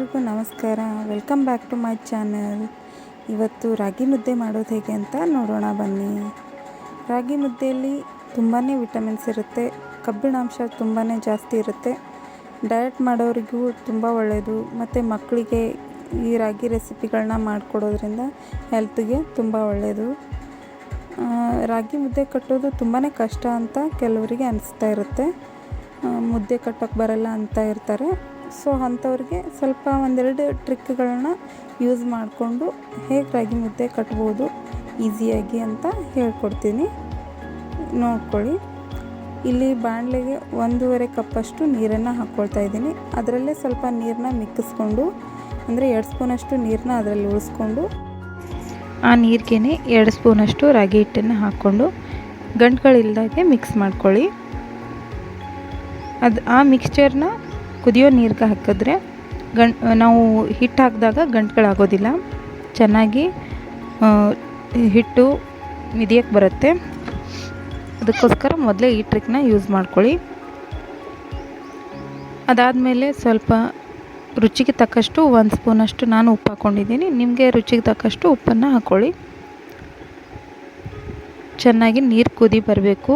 ಎಲ್ರಿಗೂ ನಮಸ್ಕಾರ. Welcome back to my channel ಇವತ್ತು ರಾಗಿ ಮುದ್ದೆ ಮಾಡೋದು ಹೇಗೆ ಅಂತ ನೋಡೋಣ ಬನ್ನಿ. ರಾಗಿ ಮುದ್ದೆಯಲ್ಲಿ ತುಂಬಾ ವಿಟಮಿನ್ಸ್ ಇರುತ್ತೆ, ಕಬ್ಬಿಣಾಂಶ ತುಂಬಾ ಜಾಸ್ತಿ ಇರುತ್ತೆ. ಡಯಟ್ ಮಾಡೋರಿಗೂ ತುಂಬ ಒಳ್ಳೆಯದು ಮತ್ತು ಮಕ್ಕಳಿಗೆ ಈ ರಾಗಿ ರೆಸಿಪಿಗಳನ್ನ ಮಾಡಿಕೊಡೋದ್ರಿಂದ ಹೆಲ್ತ್ಗೆ ತುಂಬ ಒಳ್ಳೆಯದು ರಾಗಿ ಮುದ್ದೆ ಕಟ್ಟೋದು ತುಂಬಾ ಕಷ್ಟ ಅಂತ ಕೆಲವರಿಗೆ ಅನಿಸ್ತಾ ಇರುತ್ತೆ. ಮುದ್ದೆ ಕಟ್ಟೋಕ್ಕೆ ಬರಲ್ಲ ಅಂತ ಇರ್ತಾರೆ. ಸೊ ಅಂಥವ್ರಿಗೆ ಸ್ವಲ್ಪ ಒಂದೆರಡು ಟ್ರಿಕ್ಗಳನ್ನ ಯೂಸ್ ಮಾಡಿಕೊಂಡು ಹೇಗೆ ರಾಗಿ ಮುದ್ದೆ ಕಟ್ಬೋದು ಈಸಿಯಾಗಿ ಅಂತ ಹೇಳ್ಕೊಡ್ತೀನಿ. ನೋಡ್ಕೊಳ್ಳಿ. ಇಲ್ಲಿ ಬಾಣಲೆಗೆ ಒಂದೂವರೆ ಕಪ್ಪಷ್ಟು ನೀರನ್ನು ಹಾಕ್ಕೊಳ್ತಾ ಇದ್ದೀನಿ. ಅದರಲ್ಲೇ ಸ್ವಲ್ಪ ನೀರನ್ನ ಮಿಕ್ಕಿಸ್ಕೊಂಡು, ಅಂದರೆ ಎರಡು ಸ್ಪೂನಷ್ಟು ನೀರನ್ನ ಅದರಲ್ಲಿ ಉಳಿಸ್ಕೊಂಡು, ಆ ನೀರಿಗೆ ಎರಡು ಸ್ಪೂನಷ್ಟು ರಾಗಿ ಹಿಟ್ಟನ್ನು ಹಾಕ್ಕೊಂಡು ಗಂಟುಗಳಿಲ್ದಾಗೆ ಮಿಕ್ಸ್ ಮಾಡ್ಕೊಳ್ಳಿ. ಅದು ಆ ಮಿಕ್ಸ್ಚರ್ನ ಕುದಿಯೋ ನೀರಿಗೆ ಹಾಕಿದ್ರೆ ಗಂಟ್, ನಾವು ಹಿಟ್ಟು ಹಾಕಿದಾಗ ಗಂಟುಗಳಾಗೋದಿಲ್ಲ. ಚೆನ್ನಾಗಿ ಹಿಟ್ಟು ಮಿದಿಯಕ್ಕೆ ಬರುತ್ತೆ. ಅದಕ್ಕೋಸ್ಕರ ಮೊದಲೇ ಈ ಟ್ರಿಕ್ನ ಯೂಸ್ ಮಾಡ್ಕೊಳ್ಳಿ. ಅದಾದಮೇಲೆ ಸ್ವಲ್ಪ ರುಚಿಗೆ ತಕ್ಕಷ್ಟು ಒಂದು ಸ್ಪೂನಷ್ಟು ನಾನು ಉಪ್ಪು ಹಾಕ್ಕೊಂಡಿದ್ದೀನಿ ನಿಮಗೆ ರುಚಿಗೆ ತಕ್ಕಷ್ಟು ಉಪ್ಪನ್ನು ಹಾಕ್ಕೊಳ್ಳಿ ಚೆನ್ನಾಗಿ ನೀರು ಕುದಿ ಬರಬೇಕು.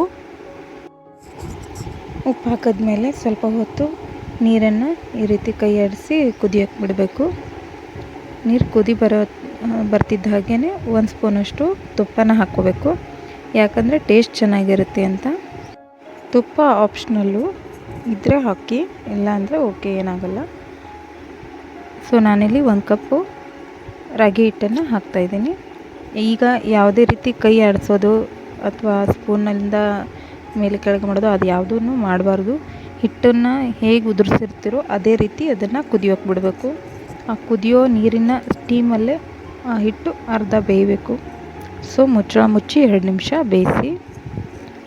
ಉಪ್ಪು ಹಾಕಿದ್ಮೇಲೆ ಸ್ವಲ್ಪ ಹೊತ್ತು ನೀರನ್ನು ಈ ರೀತಿ ಕೈ ಆಡಿಸಿ ಕುದಿಯೋಕ್ಕೆ ಬಿಡಬೇಕು. ನೀರು ಕುದಿ ಬರೋ ಬರ್ತಿದ್ದ ಹಾಗೇ ಒಂದು ಸ್ಪೂನಷ್ಟು ತುಪ್ಪನ ಹಾಕ್ಕೋಬೇಕು. ಯಾಕಂದರೆ ಟೇಸ್ಟ್ ಚೆನ್ನಾಗಿರುತ್ತೆ ಅಂತ. ತುಪ್ಪ ಆಪ್ಷನಲ್ಲು ಇದ್ದರೆ ಹಾಕಿ, ಇಲ್ಲಾಂದರೆ ಓಕೆ ಏನಾಗಲ್ಲ. ಸೊ ನಾನಿಲ್ಲಿ ಒಂದು ಕಪ್ಪು ರಾಗಿ ಹಿಟ್ಟನ್ನು ಹಾಕ್ತಾಯಿದ್ದೀನಿ ಈಗ ಯಾವುದೇ ರೀತಿ ಕೈ ಆಡಿಸೋದು ಅಥವಾ ಸ್ಪೂನಲ್ಲಿಂದ ಮೇಲೆ ಕೆಳಗೆ ಮಾಡೋದು ಅದು ಯಾವುದೂ ಮಾಡಬಾರ್ದು. ಹಿಟ್ಟನ್ನು ಹೇಗೆ ಉದುರಿಸಿರ್ತೀರೋ ಅದೇ ರೀತಿ ಅದನ್ನು ಕುದಿಯೋಕೆ ಬಿಡಬೇಕು. ಆ ಕುದಿಯೋ ನೀರಿನ ಸ್ಟೀಮಲ್ಲೇ ಆ ಹಿಟ್ಟು ಅರ್ಧ ಬೇಯಬೇಕು. ಸೊ ಮುಚ್ಚಳ ಮುಚ್ಚಿ ಎರಡು ನಿಮಿಷ ಬೇಯಿಸಿ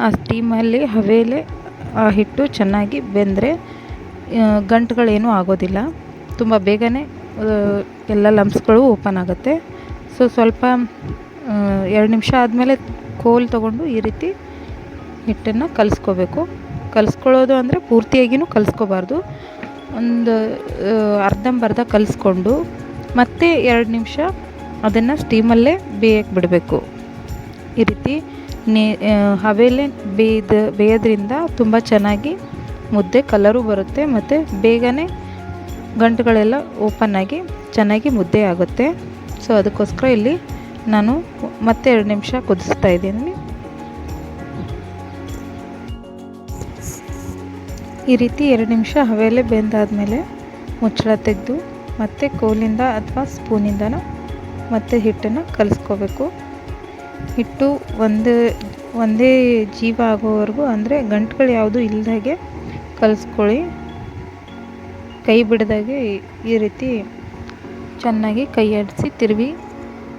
ಆ ಸ್ಟೀಮಲ್ಲಿ ಹವೇಲೆ ಆ ಹಿಟ್ಟು ಚೆನ್ನಾಗಿ ಬೆಂದರೆ ಗಂಟುಗಳೇನೂ ಆಗೋದಿಲ್ಲ. ತುಂಬ ಬೇಗನೆ ಎಲ್ಲ ಲಂಪ್ಸ್ಗಳು ಓಪನ್ ಆಗುತ್ತೆ. ಸೊ ಸ್ವಲ್ಪ ಎರಡು ನಿಮಿಷ ಆದಮೇಲೆ ಕೋಲ್ ತೊಗೊಂಡು ಈ ರೀತಿ ಹಿಟ್ಟನ್ನು ಕಲಿಸ್ಕೋಬೇಕು. ಕಲಿಸ್ಕೊಳ್ಳೋದು ಅಂದರೆ ಪೂರ್ತಿಯಾಗಿಯೂ ಕಲಿಸ್ಕೋಬಾರ್ದು. ಒಂದು ಅರ್ಧಂಬರ್ಧ ಕಲಿಸ್ಕೊಂಡು ಮತ್ತೆ ಎರಡು ನಿಮಿಷ ಅದನ್ನು ಸ್ಟೀಮಲ್ಲೇ ಬೇಯಕ್ಕೆ ಬಿಡಬೇಕು. ಈ ರೀತಿ ನೇ ಹವೇಲೆ ಬೇಯ್ದ, ಬೇಯೋದ್ರಿಂದ ತುಂಬ ಚೆನ್ನಾಗಿ ಮುದ್ದೆ ಕಲರು ಬರುತ್ತೆ ಮತ್ತು ಬೇಗನೆ ಗಂಟುಗಳೆಲ್ಲ ಓಪನ್ ಆಗಿ ಚೆನ್ನಾಗಿ ಮುದ್ದೆ ಆಗುತ್ತೆ. ಸೊ, ಅದಕ್ಕೋಸ್ಕರ ಇಲ್ಲಿ ನಾನು ಮತ್ತೆ ಎರಡು ನಿಮಿಷ ಕುದಿಸ್ತಾ ಇದ್ದೀನಿ. ಈ ರೀತಿ ಎರಡು ನಿಮಿಷ ಹವೆಯಲ್ಲೇ ಬೆಂದಾದಮೇಲೆ ಮುಚ್ಚಳ ತೆಗೆದು ಮತ್ತೆ ಕೋಲಿಂದ ಅಥವಾ ಸ್ಪೂನಿಂದನೂ ಮತ್ತೆ ಹಿಟ್ಟನ್ನು ಕಲಿಸ್ಕೋಬೇಕು. ಹಿಟ್ಟು ಒಂದು, ಒಂದೇ ಜೀವ ಆಗೋವರೆಗೂ, ಅಂದರೆ ಗಂಟುಗಳು ಯಾವುದು ಇಲ್ದಾಗೆ ಕಲಿಸ್ಕೊಳ್ಳಿ. ಕೈ ಬಿಡದಾಗೆ ಈ- ರೀತಿ ಚೆನ್ನಾಗಿ ಕೈ ಆಡಿಸಿ ತಿರುವಿ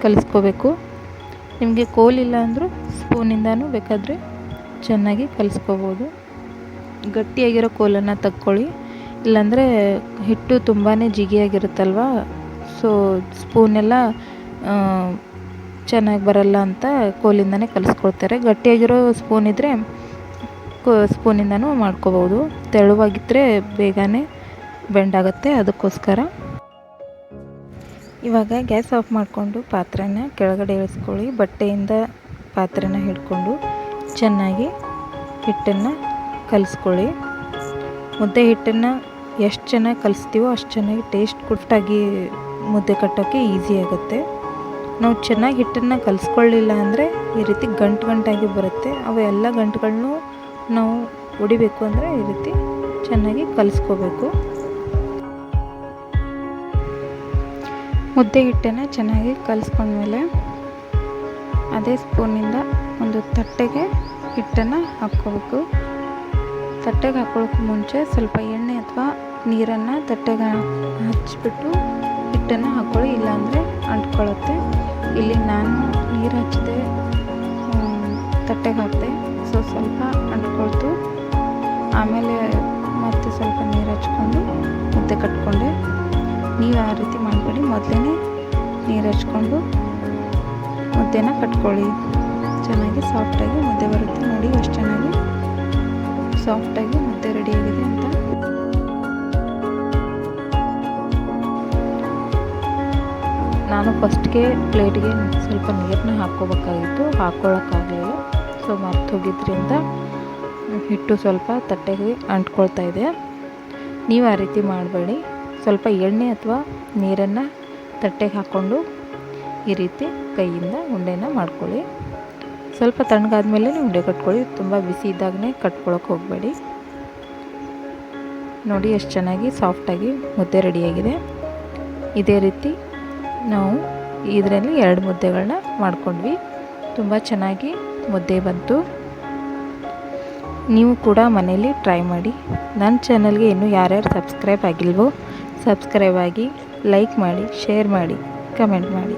ಕಲಿಸ್ಕೋಬೇಕು. ನಿಮಗೆ ಕೋಲಿಲ್ಲ ಅಂದರೂ ಸ್ಪೂನಿಂದನೂ ಬೇಕಾದರೆ ಚೆನ್ನಾಗಿ ಕಲಿಸ್ಕೋಬೋದು. ಗಟ್ಟಿಯಾಗಿರೋ ಕೋಲನ್ನು ತಕ್ಕೊಳ್ಳಿ. ಇಲ್ಲಾಂದರೆ ಹಿಟ್ಟು ತುಂಬಾ ಜಿಗಿಯಾಗಿರುತ್ತಲ್ವ? ಸೊ ಸ್ಪೂನೆಲ್ಲ ಚೆನ್ನಾಗಿ ಬರಲ್ಲ ಅಂತ ಕೋಲಿಂದನೇ ಕಲಿಸ್ಕೊಳ್ತಾರೆ. ಗಟ್ಟಿಯಾಗಿರೋ ಸ್ಪೂನ್ ಇದ್ದರೆ ಕೋ, ಸ್ಪೂನಿಂದನೂ ಮಾಡ್ಕೋಬೋದು. ತೆಳುವಾಗಿದ್ದರೆ ಬೇಗನೆ ಬೆಂಡಾಗುತ್ತೆ ಅದಕ್ಕೋಸ್ಕರ. ಇವಾಗ ಗ್ಯಾಸ್ ಆಫ್ ಮಾಡಿಕೊಂಡು ಪಾತ್ರೆನ ಕೆಳಗಡೆ ಇಳಿಸ್ಕೊಳ್ಳಿ. ಬಟ್ಟೆಯಿಂದ ಪಾತ್ರೆನ ಹಿಡ್ಕೊಂಡು ಚೆನ್ನಾಗಿ ಹಿಟ್ಟನ್ನು ಕಲಿಸ್ಕೊಳ್ಳಿ. ಮುದ್ದೆ ಹಿಟ್ಟನ್ನು ಎಷ್ಟು ಚೆನ್ನಾಗಿ ಕಲಿಸ್ತೀವೋ ಅಷ್ಟು ಚೆನ್ನಾಗಿ ಟೇಸ್ಟ್ ಕುಟ್ಟಾಗಿ ಮುದ್ದೆ ಕಟ್ಟೋಕ್ಕೆ ಈಸಿ ಆಗುತ್ತೆ. ನಾವು ಚೆನ್ನಾಗಿ ಹಿಟ್ಟನ್ನು ಕಲಿಸ್ಕೊಳ್ಳಿಲ್ಲ ಅಂದರೆ ಈ ರೀತಿ ಗಂಟು ಗಂಟಾಗಿ ಬರುತ್ತೆ. ಅವು ಎಲ್ಲ ಗಂಟುಗಳನ್ನು ನಾವು ಹೊಡಿಬೇಕು ಅಂದರೆ ಈ ರೀತಿ ಚೆನ್ನಾಗಿ ಕಲಿಸ್ಕೋಬೇಕು. ಮುದ್ದೆ ಹಿಟ್ಟನ್ನು ಚೆನ್ನಾಗಿ ಕಲಿಸ್ಕೊಂಡ್ಮೇಲೆ ಅದೇ ಸ್ಪೂನಿಂದ ಒಂದು ತಟ್ಟೆಗೆ ಹಿಟ್ಟನ್ನು ಹಾಕ್ಕೋಬೇಕು. ತಟ್ಟೆಗೆ ಹಾಕೊಳ್ಳೋಕ್ಕೂ ಮುಂಚೆ ಸ್ವಲ್ಪ ಎಣ್ಣೆ ಅಥವಾ ನೀರನ್ನು ತಟ್ಟೆಗೆ ಹಚ್ಚಿಬಿಟ್ಟು ಹಿಟ್ಟನ್ನು ಹಾಕ್ಕೊಳ್ಳಿ ಇಲ್ಲಾಂದರೆ ಅಂಟ್ಕೊಳ್ಳುತ್ತೆ. ಇಲ್ಲಿ ನಾನು ನೀರು ಹಚ್ಚಿದೆ ತಟ್ಟೆಗೆ ಹಾಕಿದೆ. ಸೊ ಸ್ವಲ್ಪ ಅಂಟ್ಕೊಳ್ತು. ಆಮೇಲೆ ಮತ್ತೆ ಸ್ವಲ್ಪ ನೀರು ಹಚ್ಕೊಂಡು ಮುದ್ದೆ ಕಟ್ಕೊಂಡೆ. ನೀವು ಆ ರೀತಿ ಮಾಡಬೇಡಿ. ಮೊದಲೇ ನೀರು ಹಚ್ಕೊಂಡು ಮುದ್ದೆನ ಕಟ್ಕೊಳ್ಳಿ. ಚೆನ್ನಾಗಿ ಸಾಫ್ಟಾಗಿ ಮುದ್ದೆ ಬರುತ್ತೆ ನೋಡಿ, ಅಷ್ಟು ಚೆನ್ನಾಗಿ. ಸಾಫ್ಟಾಗಿ ಮುದ್ದೆ ರೆಡಿಯಾಗಿದೆ ಅಂತ. ನಾನು ಫಸ್ಟ್ಗೆ ಪ್ಲೇಟ್ಗೆ ಸ್ವಲ್ಪ ನೀರನ್ನ ಹಾಕ್ಕೋಬೇಕಾಗಿತ್ತು ಹಾಕ್ಕೊಳ್ಳೋಕ್ಕಾಗಲಿಲ್ಲ ಸೊ ಮರ್ತು ಹೋಗಿದ್ರಿಂದ ಹಿಟ್ಟು ಸ್ವಲ್ಪ ತಟ್ಟೆಗೆ ಅಂಟ್ಕೊಳ್ತಾ ಇದೆ. ನೀವು ಆ ರೀತಿ ಮಾಡಬೇಡಿ. ಸ್ವಲ್ಪ ಎಣ್ಣೆ ಅಥವಾ ನೀರನ್ನು ತಟ್ಟೆಗೆ ಹಾಕ್ಕೊಂಡು ಈ ರೀತಿ ಕೈಯಿಂದ ಉಂಡೆನ ಮಾಡ್ಕೊಳ್ಳಿ. ಸ್ವಲ್ಪ ತಣ್ಣಗಾದ್ಮೇಲೆ ಉಂಡೆ ಕಟ್ಕೊಳ್ಳಿ. ತುಂಬ ಬಿಸಿ ಇದ್ದಾಗನೇ ಕಟ್ಕೊಳ್ಳೋಕೆ ಹೋಗಬೇಡಿ. ನೋಡಿ ಎಷ್ಟು ಚೆನ್ನಾಗಿ ಸಾಫ್ಟಾಗಿ ಮುದ್ದೆ ರೆಡಿಯಾಗಿದೆ. ಇದೇ ರೀತಿ ನಾವು ಇದರಲ್ಲಿ ಎರಡು ಮುದ್ದೆಗಳನ್ನ ಮಾಡ್ಕೊಂಡ್ವಿ. ತುಂಬ ಚೆನ್ನಾಗಿ ಮುದ್ದೆ ಬಂತು. ನೀವು ಕೂಡ ಮನೇಲಿ ಟ್ರೈ ಮಾಡಿ. ನನ್ನ ಚಾನಲ್ಗೆ ಇನ್ನೂ ಯಾರ್ಯಾರು ಸಬ್ಸ್ಕ್ರೈಬ್ ಆಗಿಲ್ವೋ, ಸಬ್ಸ್ಕ್ರೈಬ್ ಆಗಿ ಲೈಕ್ ಮಾಡಿ, ಶೇರ್ ಮಾಡಿ, ಕಮೆಂಟ್ ಮಾಡಿ.